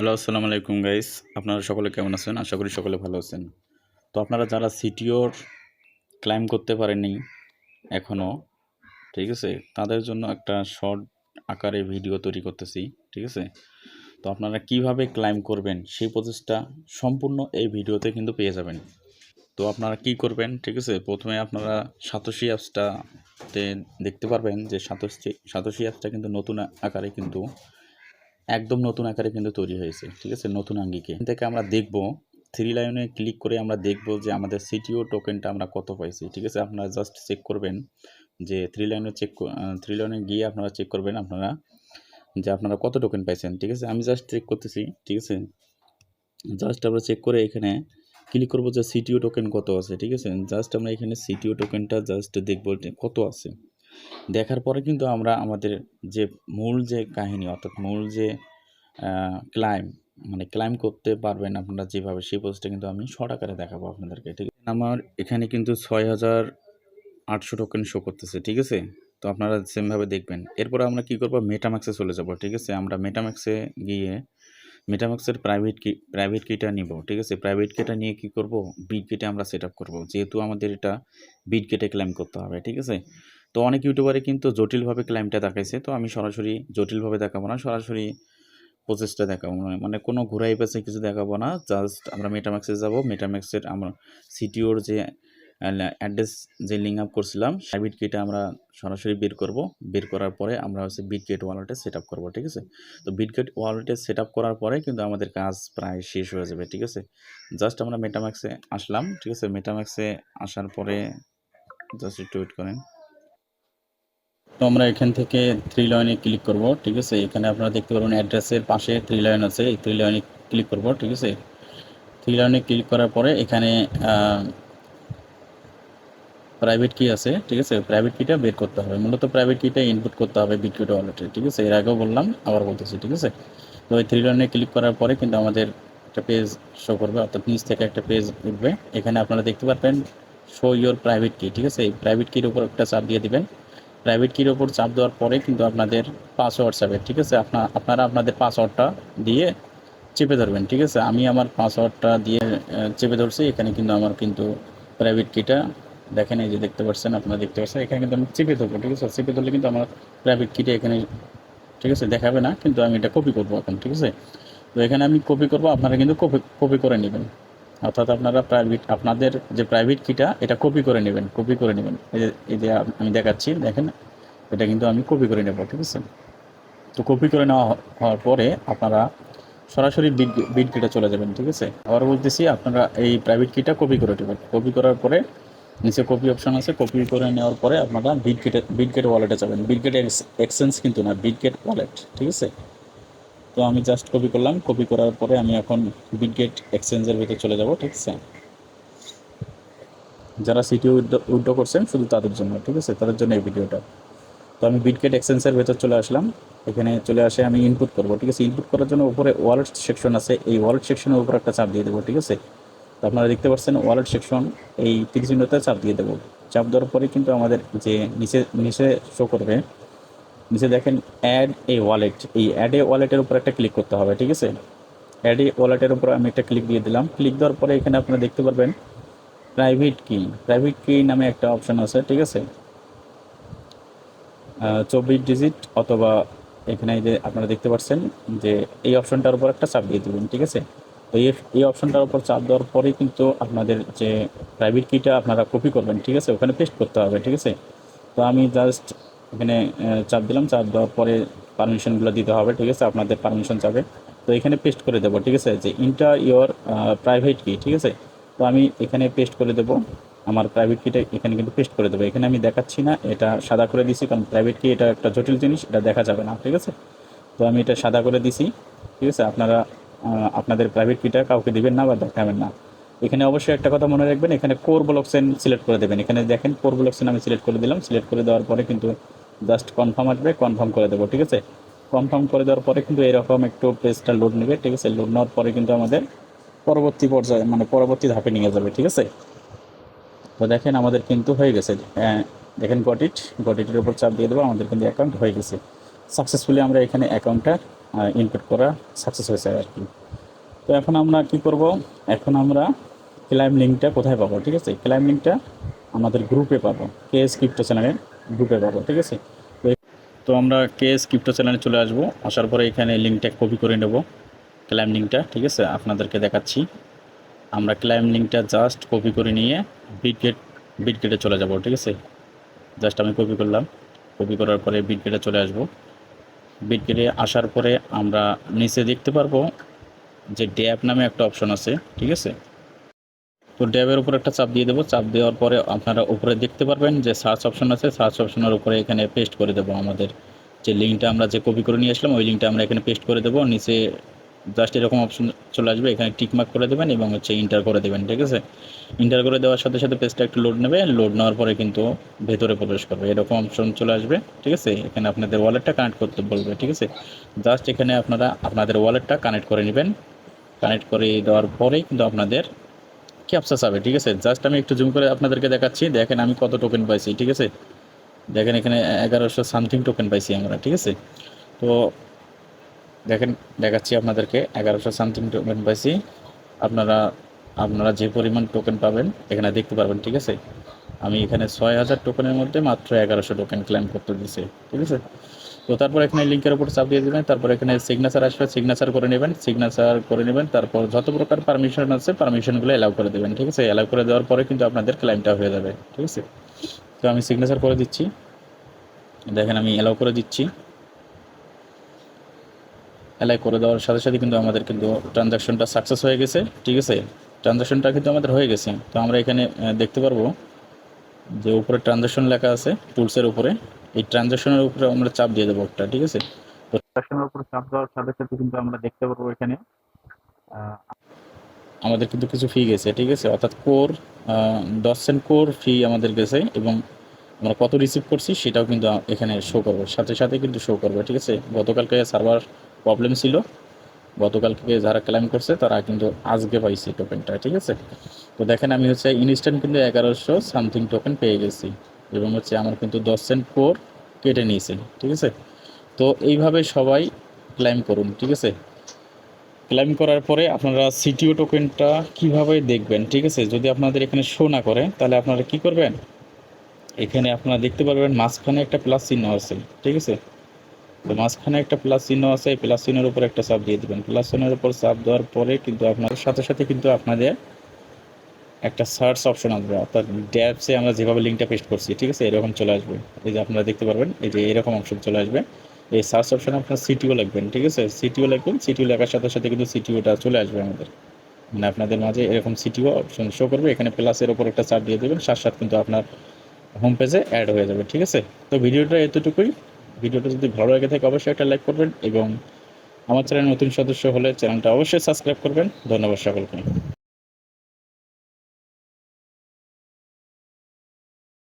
Hello আসসালামু আলাইকুম guys আপনারা সকলে কেমন আছেন? আশা করি সকলে ভালো আছেন। তো আপনারা যারা সিটিওর ক্লাইম করতে পারেননি এখনও ঠিক আছে? তাদের জন্য একটা শর্ট আকারে ভিডিও তৈরি করতেছি, ঠিক আছে? তো আপনারা কীভাবে ক্লাইম করবেন সেই প্রসেসটা সম্পূর্ণ এই ভিডিওতে কিন্তু পেয়ে যাবেন। তো আপনারা কি করবেন, ঠিক আছে? প্রথমে আপনারা সাতোশি অ্যাপসটাতে দেখতে পারবেন যে সাতোশি সাতোশি অ্যাপসটা কিন্তু নতুন আকারে কিন্তু একদম নতুন আকারে কিন্তু তৈরি হয়েছে, ঠিক আছে? নতুন আঙ্গিকে। থেকে আমরা দেখব থ্রি লাইনে ক্লিক করে আমরা দেখব যে আমাদের সিটিও টোকেনটা আমরা কত পাইছি, ঠিক আছে? আপনারা জাস্ট চেক করবেন যে থ্রি লাইনে চেক থ্রি লাইনে গিয়ে আপনারা চেক করবেন আপনারা যে আপনারা কত টোকেন পাইছেন, ঠিক আছে? আমি জাস্ট চেক করতেছি, ঠিক আছে? জাস্ট আমরা চেক করে এখানে ক্লিক করব যে সিটিও টোকেন কত আছে, ঠিক আছে? জাস্ট আমরা এখানে সিটিও টোকেনটা জাস্ট দেখব কত আছে। দেখার পরে কিন্তু আমরা আমাদের যে মূল যে কাহিনী, অর্থাৎ মূল যে ক্লাইম মানে ক্লাইম করতে পারবেন আপনারা যেভাবে, সেই পোস্টটা কিন্তু আমি শর্ট আকারে দেখাবো আপনাদেরকে, ঠিক আছে? আমার এখানে কিন্তু ছয় হাজার আটশো টোকেন শো করতেছে, ঠিক আছে? তো আপনারা সেমভাবে দেখবেন। এরপর আমরা কি করব? মেটাম্যাক্সে চলে যাব, ঠিক আছে? আমরা মেটাম্যাক্সে গিয়ে মেটাম্যাক্সের প্রাইভেট কি প্রাইভেট কিটা নিব, ঠিক আছে? প্রাইভেট কিটা নিয়ে কি করব? বিট কেটে আমরা সেট আপ করব। যেহেতু আমাদের এটা বিট কেটে ক্লাইম করতে হবে, ঠিক আছে? তো অনেক ইউটিউবারে কিন্তু জটিলভাবে ক্লাইমটা দেখাইছে, তো আমি সরাসরি জটিলভাবে দেখাবো না, সরাসরি প্রসেসটা দেখাবো না। মানে কোনো ঘোরাই পেছে কিছু দেখাবো না জাস্ট আমরা মেটাম্যাক্সে যাব মেটাম্যাক্সের আমরা সিটিওর যে অ্যাড্রেস যে লিঙ্ক আপ করছিলাম বিট কিটা আমরা সরাসরি বের করব। বের করার পরে আমরা হচ্ছে বিট গেট ওয়ালেটে সেট আপ করব, ঠিক আছে? তো বিট গেট ওয়ালেটে সেট আপ করার পরে কিন্তু আমাদের কাজ প্রায় শেষ হয়ে যাবে, ঠিক আছে? জাস্ট আমরা মেটাম্যাক্সে আসলাম, ঠিক আছে? মেটাম্যাক্সে আসার পরে জাস্ট একটু ওয়েট করেন। তো আমরা এখান থেকে থ্রি লাইনে ক্লিক করব, ঠিক আছে? এখানে আপনারা দেখতে পারবেন অ্যাড্রেসের পাশে থ্রি লাইন আছে, এই থ্রি লাইনে ক্লিক করব, ঠিক আছে? থ্রি লাইনে ক্লিক করার পরে এখানে প্রাইভেট কি আছে, ঠিক আছে? প্রাইভেট কিটা বের করতে হবে। মূলত প্রাইভেট কিটা ইনপুট করতে হবে বিটকিউট ওয়ালেটে ঠিক আছে? এর আগেও বললাম, আবার বলতেছি, ঠিক আছে? তো ওই থ্রি লাইনে ক্লিক করার পরে কিন্তু আমাদের একটা পেজ শো করবে, অর্থাৎ নিচ থেকে একটা পেজ উঠবে। এখানে আপনারা দেখতে পারবেন শো ইয়োর প্রাইভেট কি ঠিক আছে? এই প্রাইভেট কির উপর একটা চাপ দিয়ে দিবেন। প্রাইভেট কির ওপর চাপ দেওয়ার পরে কিন্তু আপনাদের পাসওয়ার্ড চাবে ঠিক আছে? আপনার আপনারা আপনাদের পাসওয়ার্ডটা দিয়ে চেপে ধরবেন, ঠিক আছে? আমি আমার পাসওয়ার্ডটা দিয়ে চেপে ধরছি, এখানে কিন্তু আমার কিন্তু প্রাইভেট কিটা দেখেন, এই যে দেখতে পাচ্ছেন, আপনারা দেখতে পাচ্ছেন, এখানে কিন্তু আমি চেপে ধরবো, ঠিক আছে? চেপে ধরলে কিন্তু আমার প্রাইভেট কিটা এখানে, ঠিক আছে? দেখাবে না, কিন্তু আমি এটা কপি করব এখন, ঠিক আছে? তো এখানে আমি কপি করব, আপনারা কিন্তু কপি কপি করে নেবেন। অর্থাৎ আপনারা প্রাইভেট আপনাদের যে প্রাইভেট কিটা এটা কপি করে নেবেন কপি করে নেবেন। এই যে এই যে আমি দেখাচ্ছি, দেখেন, এটা কিন্তু আমি কপি করে নেব, ঠিক আছে? তো কপি করে নেওয়া হওয়ার পরে আপনারা সরাসরি বিট বিট কিটা চলে যাবেন, ঠিক আছে? আবার বলতেছি, আপনারা এই প্রাইভেট কিটা কপি করে নেবেন। কপি করার পরে নিচে কপি অপশন আছে কপি করে নেওয়ার পরে আপনারা বিট গেটে বিট গেট ওয়ালেটে যাবেন। বিট গেট এক্সচেঞ্জ কিন্তু না বিট গেট ওয়ালেট ঠিক আছে? তো আমি জাস্ট কপি করলাম। কপি করার পরে আমি এখন বিট গেট এক্সচেঞ্জের ভিতরে চলে যাব, ঠিক আছে? যারা সিটি উইড্রো করছেন, শুধু তাদের জন্য, ঠিক আছে? তাদের জন্য এই ভিডিওটা তো আমি বিটগেট এক্সচেঞ্জের ভেতর চলে আসলাম। এখানে চলে আসে আমি ইনপুট করব, ঠিক আছে? ইনপুট করার জন্য উপরে ওয়ালেট সেকশন আছে। এই ওয়ালেট সেকশনের উপর একটা চাপ দিয়ে দেবো, ঠিক আছে? তো আপনারা দেখতে পাচ্ছেন ওয়ালেট সেকশন এই তীরচিহ্নতে চাপ দিয়ে দেবো। চাপ দেওয়ার পরে কিন্তু আমাদের যে নিচে নিচে শো করবে নিচে দেখেন অ্যাড এ ওয়ালেট এই অ্যাড এ ওয়ালেটের উপর একটা ক্লিক করতে হবে, ঠিক আছে? অ্যাড এ ওয়ালেটের উপর আমি একটা ক্লিক দিয়ে দিলাম। ক্লিক দেওয়ার পরে এখানে আপনারা দেখতে পারবেন প্রাইভেট কি প্রাইভেট কি নামে একটা অপশন আছে, ঠিক আছে? চব্বিশ ডিজিট অথবা এখানে যে আপনারা দেখতে পাচ্ছেন যে এই অপশনটার উপর একটা চাপ দিয়ে দেবেন, ঠিক আছে? তো এই অপশনটার উপর চাপ দেওয়ার পরেই কিন্তু আপনাদের যে প্রাইভেট কিটা আপনারা কপি করবেন, ঠিক আছে? ওখানে পেস্ট করতে হবে, ঠিক আছে? তো আমি জাস্ট এখানে চাপ দিলাম, চাপ দেওয়ার পরে পারমিশনগুলো দিতে হবে, ঠিক আছে? আপনাদের পারমিশন চাবে তো এখানে পেস্ট করে দেবো, ঠিক আছে? যে ইন্টার ইয়োর প্রাইভেট কি ঠিক আছে? তো আমি এখানে পেস্ট করে দেবো, আমার প্রাইভেট কিটা এখানে কিন্তু পেস্ট করে দেবো। এখানে আমি দেখাচ্ছি না, এটা সাদা করে দিছি, কারণ প্রাইভেট কি এটা একটা জটিল জিনিস, এটা দেখা যাবে না, ঠিক আছে? তো আমি এটা সাদা করে দিছি, ঠিক আছে? আপনারা আপনাদের প্রাইভেট কিটা কাউকে দিবেন না বা দেখাবেন না। এখানে অবশ্যই একটা কথা মনে রাখবেন, এখানে কোর ব্লকসেন সিলেক্ট করে দেবেন। এখানে দেখেন কোর ব্লকসেন আমি সিলেক্ট করে দিলাম। সিলেক্ট করে দেওয়ার পরে কিন্তু জাস্ট কনফার্ম আসবে, কনফার্ম করে দেবো, ঠিক আছে? কনফার্ম করে দেওয়ার পরে কিন্তু এরকম একটু পেজটা লোড নেবে, ঠিক আছে? লোড নেওয়ার পরে কিন্তু আমাদের পরবর্তী পর্যায়ে মানে পরবর্তী ধাপে নিয়ে যাবে, ঠিক আছে? তো দেখেন আমাদের কিন্তু হয়ে গেছে দেখেন গটিট গটিটের উপর চাপ দিয়ে দেবো, আমাদের কিন্তু অ্যাকাউন্ট হয়ে গেছে। সাকসেসফুলি আমরা এখানে অ্যাকাউন্টটা ইনপুট করা সাকসেস হয়েছে আর কি। তো এখন আমরা কি করব? এখন আমরা ক্লাইম লিঙ্কটা কোথায় পাবো, ঠিক আছে? ক্লাইম লিঙ্কটা আমাদের গ্রুপে পাবো কে এস ক্রিপ্টো চ্যানেলের গ্রুপে পাবো ঠিক আছে? তো আমরা কে এস ক্রিপ্টো চ্যানেলে চলে আসব। আসার পরে এখানে লিঙ্কটা কপি করে নেব ক্লাইম লিঙ্কটা ঠিক আছে? আপনাদেরকে দেখাচ্ছি। আমরা ক্লাইম লিঙ্কটা জাস্ট কপি করে নিয়ে বিটগেট বিটগেটে চলে যাব, ঠিক আছে? জাস্ট আমি কপি করলাম। কপি করার পরে বিটগেটে চলে আসব। বিটগেটে আসার পরে আমরা নিচে দেখতে পারব যে ড্যাব নামে একটা অপশন আছে, ঠিক আছে? তো ড্যাবের উপর একটা চাপ দিয়ে দেবো। চাপ দেওয়ার পরে আপনারা উপরে দেখতে পারবেন যে সার্চ অপশন আছে। সার্চ অপশনের উপরে এখানে পেস্ট করে দেবো আমাদের যে লিঙ্কটা আমরা যে কপি করে নিয়ে আসলাম, ওই লিঙ্কটা আমরা এখানে পেস্ট করে দেবো। নিচে জাস্ট এরকম অপশন চলে আসবে। এখানে টিকমার্ক করে দেবেন এবং হচ্ছে ইন্টার করে দেবেন, ঠিক আছে? ইন্টার করে দেওয়ার সাথে সাথে পেজটা একটু লোড নেবে। লোড নেওয়ার পরে কিন্তু ভেতরে প্রবেশ করবে। এরকম অপশন চলে আসবে, ঠিক আছে? এখানে আপনাদের ওয়ালেটটা কানেক্ট করতে বলবে, ঠিক আছে? জাস্ট এখানে আপনারা আপনাদের ওয়ালেটটা কানেক্ট করে নেবেন। কানেক্ট করে দেওয়ার পরেই কিন্তু আপনাদের ক্যাপসা হবে, ঠিক আছে? জাস্ট আমি একটু জুম করে আপনাদেরকে দেখাচ্ছি। দেখেন আমি কত টোকেন পাইছি, ঠিক আছে? দেখেন এখানে এগারোশো সামথিং টোকেন পাইছি আমরা, ঠিক আছে? তো দেখেন, দেখাচ্ছি আপনাদেরকে, এগারোশো সামথিং টোকেন পাইছি। আপনারা আপনারা যে পরিমাণ টোকেন পাবেন, এখানে দেখতে পারবেন, ঠিক আছে? আমি এখানে ছয় হাজার টোকেনের মধ্যে মাত্র এগারোশো টোকেন ক্লেম করতে দিছে ঠিক আছে? তো তারপর এখানে লিঙ্কের উপর চাপ দিয়ে দেবেন, তারপর এখানে সিগনেচার আসবে সিগনেচার করে নেবেন সিগনেচার করে নেবেন, তারপর যত প্রকার পারমিশন আছে পারমিশনগুলো অ্যালাউ করে দেবেন, ঠিক আছে? অ্যালাউ করে দেওয়ার পরে কিন্তু আপনাদের ক্লাইমটা হয়ে যাবে, ঠিক আছে? তো আমি সিগনেচার করে দিচ্ছি। দেখেন আমি অ্যালাউ করে দিচ্ছি। অ্যালাই করে দেওয়ার সাথে সাথে কিন্তু আমাদের কিন্তু ট্রানজাকশনটা সাকসেস হয়ে গেছে, ঠিক আছে? ট্রানজাকশনটা কিন্তু আমাদের হয়ে গেছে। তো আমরা এখানে দেখতে পারব যে উপরে ট্রানজাকশন লেখা আছে টুলসের উপরে। এই ট্রানজাকশনের উপরে আমরা চাপ দিয়ে দেবো একটা ঠিক আছে? তো ট্রানজাকশনের উপরে চাপ দেওয়ার সাথে সাথে কিন্তু আমরা দেখতে পারব এখানে আমাদের কিন্তু কিছু ফি গেছে ঠিক আছে? অর্থাৎ কোর দশ সেন্ট কোর ফি আমাদের গেছে এবং আমরা কত রিসিভ করছি সেটাও কিন্তু এখানে শো করবে। সাথে সাথে কিন্তু শো করবে ঠিক আছে? গতকালকে সার্ভার প্রবলেম ছিল গতকালকে যারা ক্লেম করছে তারা কিন্তু আজকে পাইছে টোকেনটা ঠিক আছে? তো দেখেন আমি হচ্ছে ইনস্ট্যান্ট কিন্তু এগারোশো সামথিং টোকেন পেয়ে গেছি। এবং হচ্ছে আমার কিন্তু দশ সেন্ট কোর কেটে নিয়েছে ঠিক আছে? তো এইভাবে সবাই ক্লাইম করুন, ঠিক আছে? ক্লাইম করার পরে আপনারা সিটিও টোকেনটা কীভাবে দেখবেন, ঠিক আছে? যদি আপনাদের এখানে শো না করে, তাহলে আপনারা কি করবেন? এখানে আপনারা দেখতে পারবেন মাঝখানে একটা প্লাস চিহ্ন আছে, ঠিক আছে? তো মাঝখানে একটা প্লাস চিহ্ন আছে, এই প্লাস চিহ্নের উপর একটা চাপ দিয়ে দেবেন। প্লাস চিহ্নের উপর চাপ দেওয়ার পরে কিন্তু আপনার, সাথে সাথে কিন্তু আপনাদের একটা সার্চ অপশন আসবে অর্থাৎ ড্যাপসে আমরা যেভাবে লিঙ্কটা পেস্ট করছি, ঠিক আছে? এরকম চলে আসবে। এই যে আপনারা দেখতে পারবেন, এই যে এরকম অপশন চলে আসবে। এই সার্চ অপশনে আপনার সিটিও লিখবেন, ঠিক আছে? সিটিও লাগবেন সিটিও লেখার সাথে সাথে কিন্তু সিটিওটা চলে আসবে আমাদের। মানে আপনাদের মাঝে এরকম সিটিও অপশন শো করবে, এখানে প্লাসের ওপর একটা চাপ দিয়ে দেবেন, সাথে সাথে কিন্তু আপনার হোম পেজে অ্যাড হয়ে যাবে, ঠিক আছে? তো ভিডিওটা এতটুকুই। ভিডিওটা যদি ভালো লাগে থাকে, অবশ্যই একটা লাইক করবেন এবং আমার চ্যানেল নতুন সদস্য হলে চ্যানেলটা অবশ্যই সাবস্ক্রাইব করবেন। ধন্যবাদ সকলকে।